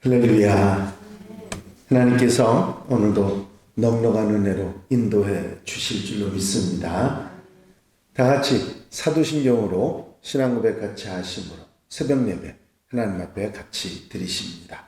할렐루야. 하나님께서 오늘도 넉넉한 은혜로 인도해 주실 줄로 믿습니다. 다 같이 사도신경으로 신앙 고백 같이 하심으로 새벽 예배 하나님 앞에 같이 드리십니다.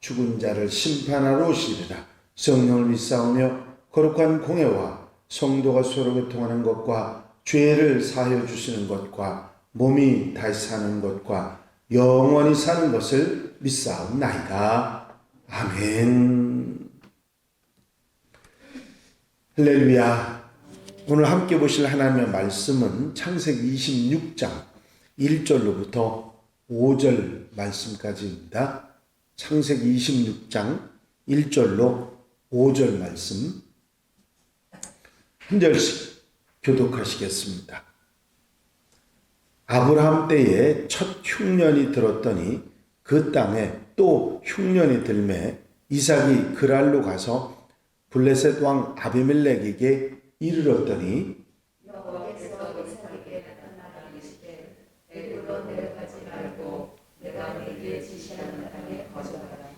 죽은 자를 심판하러 오시리라 성령을 믿사오며 거룩한 공예와 성도가 서로 교통하는 것과 죄를 사하여 주시는 것과 몸이 다시 사는 것과 영원히 사는 것을 믿사옵나이다. 아멘. 할렐루야. 오늘 함께 보실 하나님의 말씀은 창세기 26장 1절로부터 5절 말씀까지입니다. 창세기 26장 1절로 5절 말씀 한 절씩 교독하시겠습니다. 아브라함 때에 첫 흉년이 들었더니 그 땅에 또 흉년이 들매 이삭이 그랄로 가서 블레셋 왕 아비멜렉에게 이르렀더니 여호와께서 이삭에게 나타나 이르시되 애굽으로 내려가지 말고 내가 내게 지시하는 땅에 거주하라.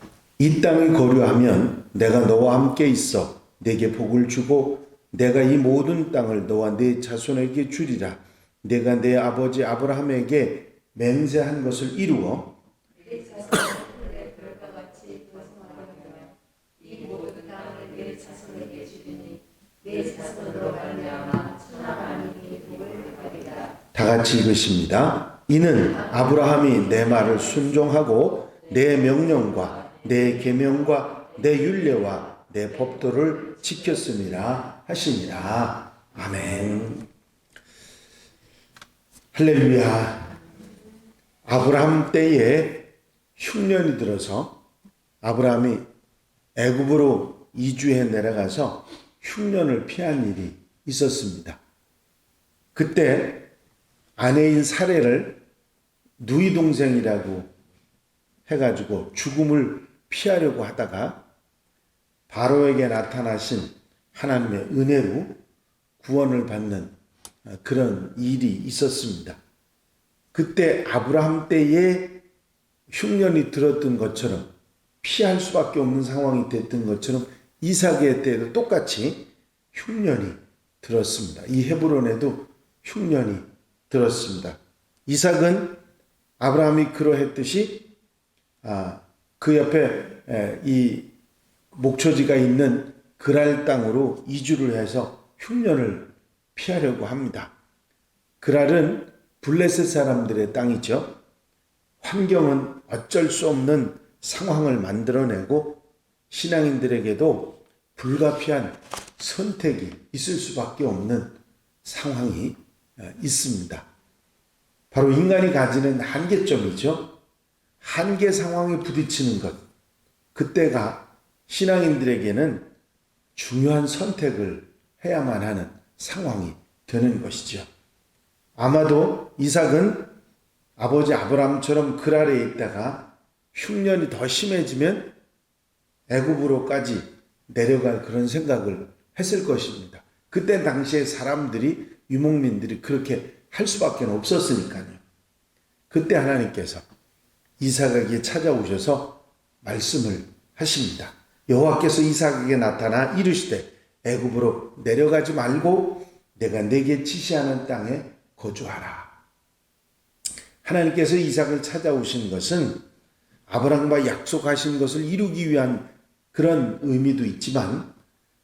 이 땅이 거류하면 내가 너와 함께 있어 내게 복을 주고 내가 이 모든 땅을 너와 네 자손에게 주리라 내가 내 아버지 아브라함에게 맹세한 것을 이루어 땅을. 다 같이 읽으십니다. 이는 아브라함이 내 말을 순종하고 내 명령과 내 계명과 내 율례와 내 법도를 지켰음이라 하시니라. 아멘. 할렐루야. 아브라함 때에 흉년이 들어서 아브라함이 애굽으로 이주해 내려가서 흉년을 피한 일이 있었습니다. 그때 아내인 사례를 누이 동생이라고 해가지고 죽음을 피하려고 하다가 바로에게 나타나신 하나님의 은혜로 구원을 받는 그런 일이 있었습니다. 그때 아브라함 때에 흉년이 들었던 것처럼 피할 수밖에 없는 상황이 됐던 것처럼 이삭의 때에도 똑같이 흉년이 들었습니다. 이 헤브론에도 흉년이 들었습니다. 이삭은 아브라함이 그러했듯이 아, 그 옆에 에, 이 목초지가 있는 그랄 땅으로 이주를 해서 흉년을 피하려고 합니다. 그랄은 블레셋 사람들의 땅이죠. 환경은 어쩔 수 없는 상황을 만들어내고 신앙인들에게도 불가피한 선택이 있을 수밖에 없는 상황이 어, 있습니다. 바로 인간이 가지는 한계점이죠. 한계 상황에 부딪히는 것. 그때가 신앙인들에게는 중요한 선택을 해야만 하는 상황이 되는 것이죠. 아마도 이삭은 아버지 아브라함처럼 그랄에 있다가 흉년이 더 심해지면 애굽으로까지 내려갈 그런 생각을 했을 것입니다. 그때 당시에 사람들이 유목민들이 그렇게 할 수밖에 없었으니까요. 그때 하나님께서 이삭에게 찾아오셔서 말씀을 하십니다. 여호와께서 이삭에게 나타나 이르시되 애굽으로 내려가지 말고 내가 내게 지시하는 땅에 거주하라. 하나님께서 이삭을 찾아오신 것은 아브라함과 약속하신 것을 이루기 위한 그런 의미도 있지만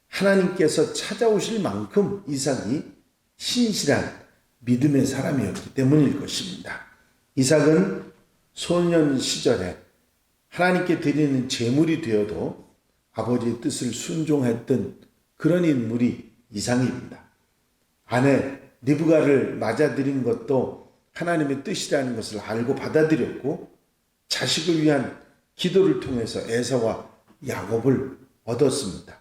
하나님께서 찾아오실 만큼 이삭이 신실한 믿음의 사람이었기 때문일 것입니다. 이삭은 소년 시절에 하나님께 드리는 제물이 되어도 아버지의 뜻을 순종했던 그런 인물이 이상입니다. 아내 리브가를 맞아들인 것도 하나님의 뜻이라는 것을 알고 받아들였고 자식을 위한 기도를 통해서 에서와 야곱을 얻었습니다.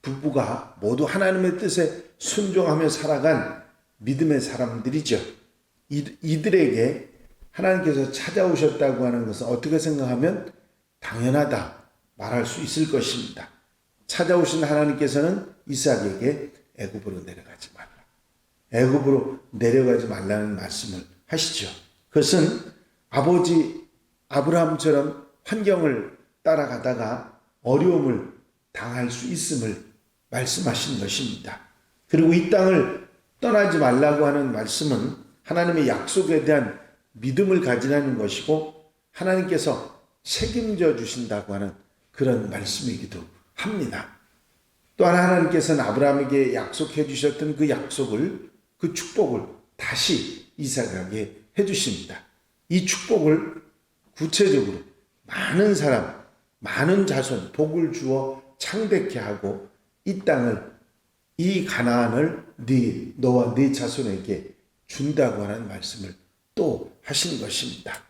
부부가 모두 하나님의 뜻에 순종하며 살아간 믿음의 사람들이죠. 이- 이들에게 하나님께서 찾아오셨다고 하는 것은 어떻게 생각하면 당연하다 말할 수 있을 것입니다. 찾아오신 하나님께서는 이삭에게 애굽으로 내려가지 말라. 애굽으로 내려가지 말라는 말씀을 하시죠. 그것은 아버지 아브라함처럼 환경을 따라가다가 어려움을 당할 수 있음을 말씀하신 것입니다. 그리고 이 땅을 떠나지 말라고 하는 말씀은 하나님의 약속에 대한 믿음을 가지라는 것이고 하나님께서 책임져 주신다고 하는 그런 말씀이기도 합니다. 또한 하나님께서는 아브라함에게 약속해 주셨던 그 약속을 그 축복을 다시 이삭에게 해 주십니다. 이 축복을 구체적으로 많은 사람, 많은 자손 복을 주어 창대케 하고 이 땅을 이 가나안을 네 너와 네 자손에게 준다고 하는 말씀을 또 하신 것입니다.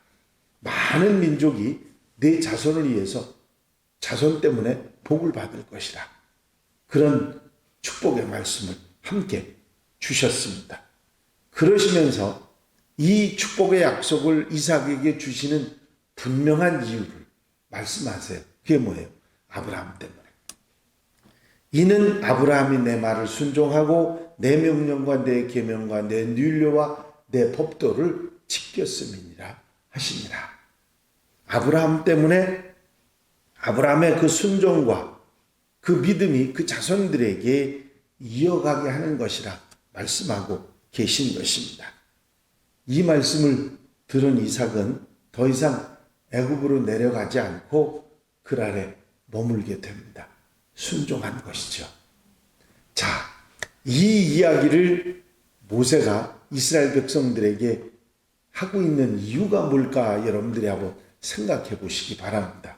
많은 민족이 네 자손을 위해서 자손 때문에 복을 받을 것이라. 그런 축복의 말씀을 함께 주셨습니다. 그러시면서 이 축복의 약속을 이삭에게 주시는 분명한 이유를 말씀하세요. 그게 뭐예요? 아브라함 때문에. 이는 아브라함이 내 말을 순종하고 내 명령과 내 계명과 내 윤례와 내 법도를 지켰음이니라 하시니라. 아브라함 때문에 아브라함의 그 순종과 그 믿음이 그 자손들에게 이어가게 하는 것이라 말씀하고 계신 것입니다. 이 말씀을 들은 이삭은 더 이상 애굽으로 내려가지 않고 그 아래 머물게 됩니다. 순종한 것이죠. 자, 이 이야기를 모세가 이스라엘 백성들에게 하고 있는 이유가 뭘까 여러분들이 한번 생각해 보시기 바랍니다.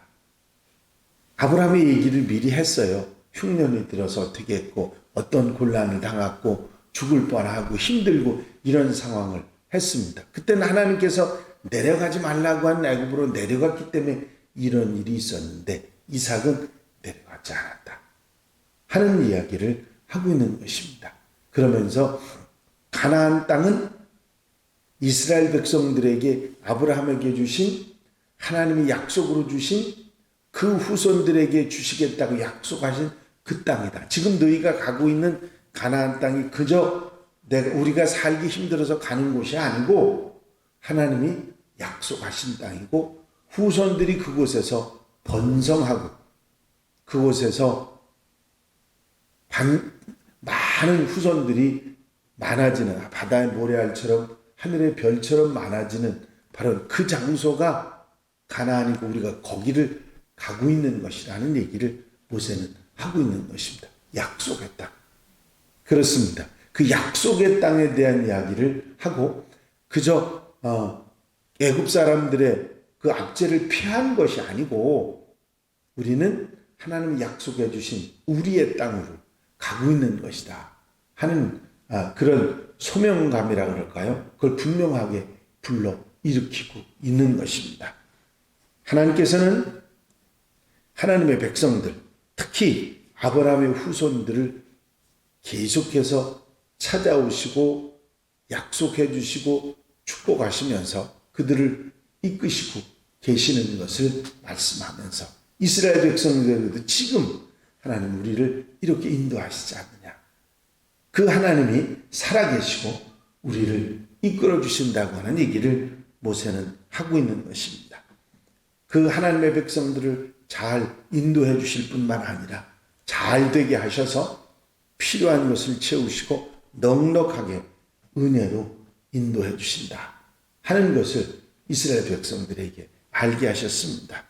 아브라함의 얘기를 미리 했어요. 흉년이 들어서 어떻게 했고 어떤 곤란을 당했고 죽을 뻔하고 힘들고 이런 상황을 했습니다. 그때는 하나님께서 내려가지 말라고 한 애굽으로 내려갔기 때문에 이런 일이 있었는데 이삭은 내려가지 않았다. 하는 이야기를 하고 있는 것입니다. 그러면서 가나안 땅은 이스라엘 백성들에게 아브라함에게 주신 하나님이 약속으로 주신 그 후손들에게 주시겠다고 약속하신 그 땅이다. 지금 너희가 가고 있는 가나안 땅이 그저 내가 우리가 살기 힘들어서 가는 곳이 아니고 하나님이 약속하신 땅이고 후손들이 그곳에서 번성하고 그곳에서 반, 많은 후손들이 많아지는 바다의 모래알처럼 하늘의 별처럼 많아지는 바로 그 장소가 가나안이고 우리가 거기를 가고 있는 것이라는 얘기를 모세는 하고 있는 것입니다. 약속의 땅. 그렇습니다. 그 약속의 땅에 대한 이야기를 하고 그저 어, 애굽 사람들의 그 압제를 피한 것이 아니고 우리는 하나님이 약속해 주신 우리의 땅으로 가고 있는 것이다 하는 아, 그런 소명감이라 그럴까요? 그걸 분명하게 불러 일으키고 있는 것입니다. 하나님께서는 하나님의 백성들, 특히 아브라함의 후손들을 계속해서 찾아오시고 약속해 주시고 축복하시면서 그들을 이끄시고 계시는 것을 말씀하면서 이스라엘 백성들에게도 지금 하나님 우리를 이렇게 인도하시지 않느냐. 그 하나님이 살아계시고 우리를 이끌어 주신다고 하는 얘기를 모세는 하고 있는 것입니다. 그 하나님의 백성들을 잘 인도해 주실 뿐만 아니라 잘 되게 하셔서 필요한 것을 채우시고 넉넉하게 은혜로 인도해 주신다 하는 것을 이스라엘 백성들에게 알게 하셨습니다.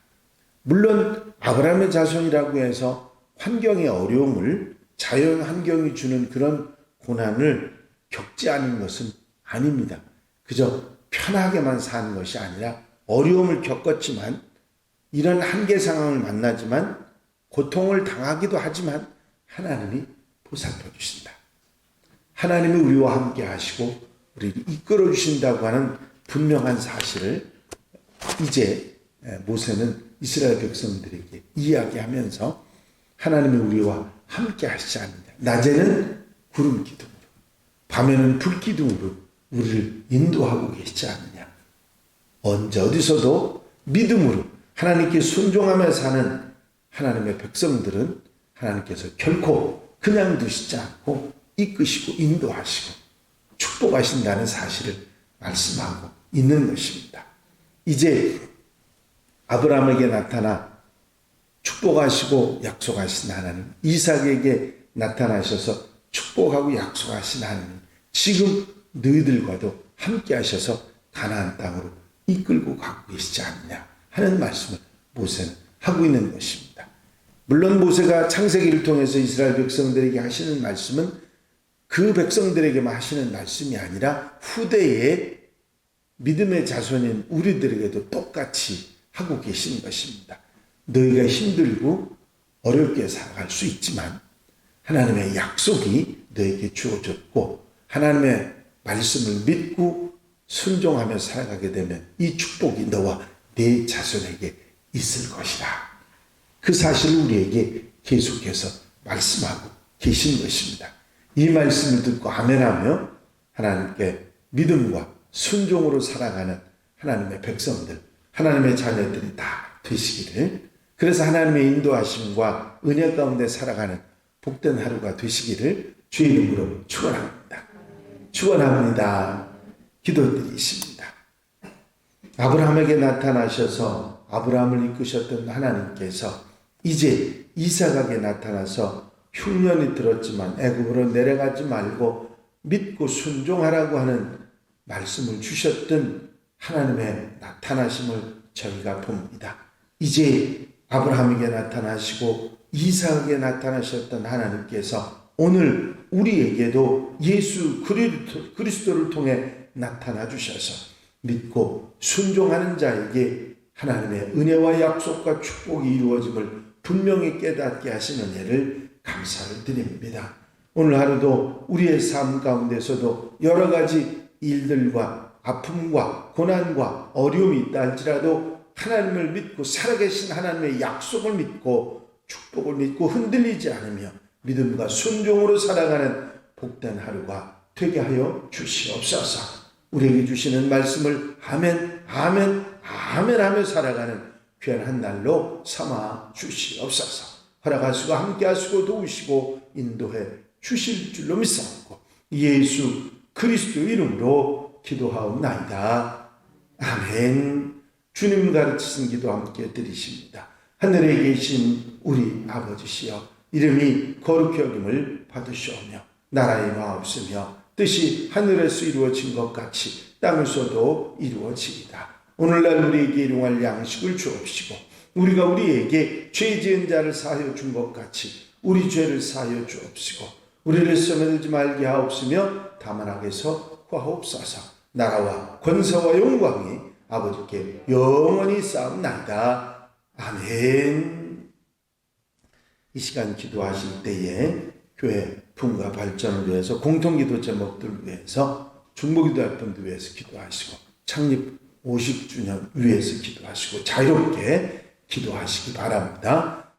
물론 아브라함의 자손이라고 해서 환경의 어려움을 자연 환경이 주는 그런 고난을 겪지 않은 것은 아닙니다. 그저 편하게만 사는 것이 아니라 어려움을 겪었지만 이런 한계 상황을 만나지만 고통을 당하기도 하지만 하나님이 보살펴 주신다. 하나님이 우리와 함께 하시고 우리를 이끌어 주신다고 하는 분명한 사실을 이제 모세는 이스라엘 백성들에게 이야기하면서 하나님이 우리와 함께 하시지 않느냐. 낮에는 구름 기둥으로, 밤에는 불 기둥으로 우리를 인도하고 계시지 않느냐. 언제 어디서도 믿음으로 하나님께 순종하며 사는 하나님의 백성들은 하나님께서 결코 그냥 두시지 않고 이끄시고 인도하시고 축복하신다는 사실을 말씀하고 있는 것입니다. 이제 아브라함에게 나타나 축복하시고 약속하신 하나님, 이삭에게 나타나셔서 축복하고 약속하신 하나님, 지금 너희들과도 함께 하셔서 가나안 땅으로 이끌고 가고 계시지 않느냐 하는 말씀을 모세는 하고 있는 것입니다. 물론 모세가 창세기를 통해서 이스라엘 백성들에게 하시는 말씀은 그 백성들에게만 하시는 말씀이 아니라 후대에 믿음의 자손인 우리들에게도 똑같이 하고 계신 것입니다. 너희가 힘들고 어렵게 살아갈 수 있지만 하나님의 약속이 너에게 주어졌고 하나님의 말씀을 믿고 순종하며 살아가게 되면 이 축복이 너와 내 자손에게 있을 것이다. 그 사실을 우리에게 계속해서 말씀하고 계신 것입니다. 이 말씀을 듣고 아멘하며 하나님께 믿음과 순종으로 살아가는 하나님의 백성들, 하나님의 자녀들이 다 되시기를 그래서 하나님의 인도하심과 은혜 가운데 살아가는 복된 하루가 되시기를 주의 이름으로 축원합니다. 축원합니다. 기도드리십니다. 아브라함에게 나타나셔서 아브라함을 이끄셨던 하나님께서 이제 이삭에게 나타나서 흉년이 들었지만 애굽으로 내려가지 말고 믿고 순종하라고 하는 말씀을 주셨던 하나님의 나타나심을 저희가 봅니다. 이제 아브라함에게 나타나시고 이삭에게 나타나셨던 하나님께서 오늘 우리에게도 예수 그리스도를 통해 나타나 주셔서 믿고 순종하는 자에게 하나님의 은혜와 약속과 축복이 이루어짐을 분명히 깨닫게 하시는 은혜를 감사를 드립니다. 오늘 하루도 우리의 삶 가운데서도 여러 가지 일들과 아픔과 고난과 어려움이 있다 할지라도 하나님을 믿고 살아계신 하나님의 약속을 믿고 축복을 믿고 흔들리지 않으며 믿음과 순종으로 살아가는 복된 하루가 되게 하여 주시옵소서. 우리에게 주시는 말씀을 아멘, 아멘, 아멘 하며 살아가는 귀한 한 날로 삼아 주시옵소서. 허락하시고 함께하시고 도우시고 인도해 주실 줄로 믿사옵고 예수 그리스도 이름으로 기도하옵나이다. 아멘. 주님 가르치신 기도 함께 드리십니다. 하늘에 계신 우리 아버지시여 이름이 거룩히 여김을 받으시오며 나라의 마옵으며 뜻이 하늘에서 이루어진 것 같이 땅에서도 이루어지이다. 오늘날 우리에게 일용할 양식을 주옵시고 우리가 우리에게 죄 지은 자를 사하여 준 것 같이 우리 죄를 사하여 주옵시고 우리를 써내지 말게 하옵시며 다만 악에서 구하옵소서 나라와 권세와 영광이 아버지께 영원히 쌓옵나이다. 아멘 이 시간 기도하실 때에 교회 분과 발전을 위해서 공통기도 제목들을 위해서 중보기도할 분들 위해서 기도하시고 창립 50주년 위해서 기도하시고 자유롭게 기도하시기 바랍니다.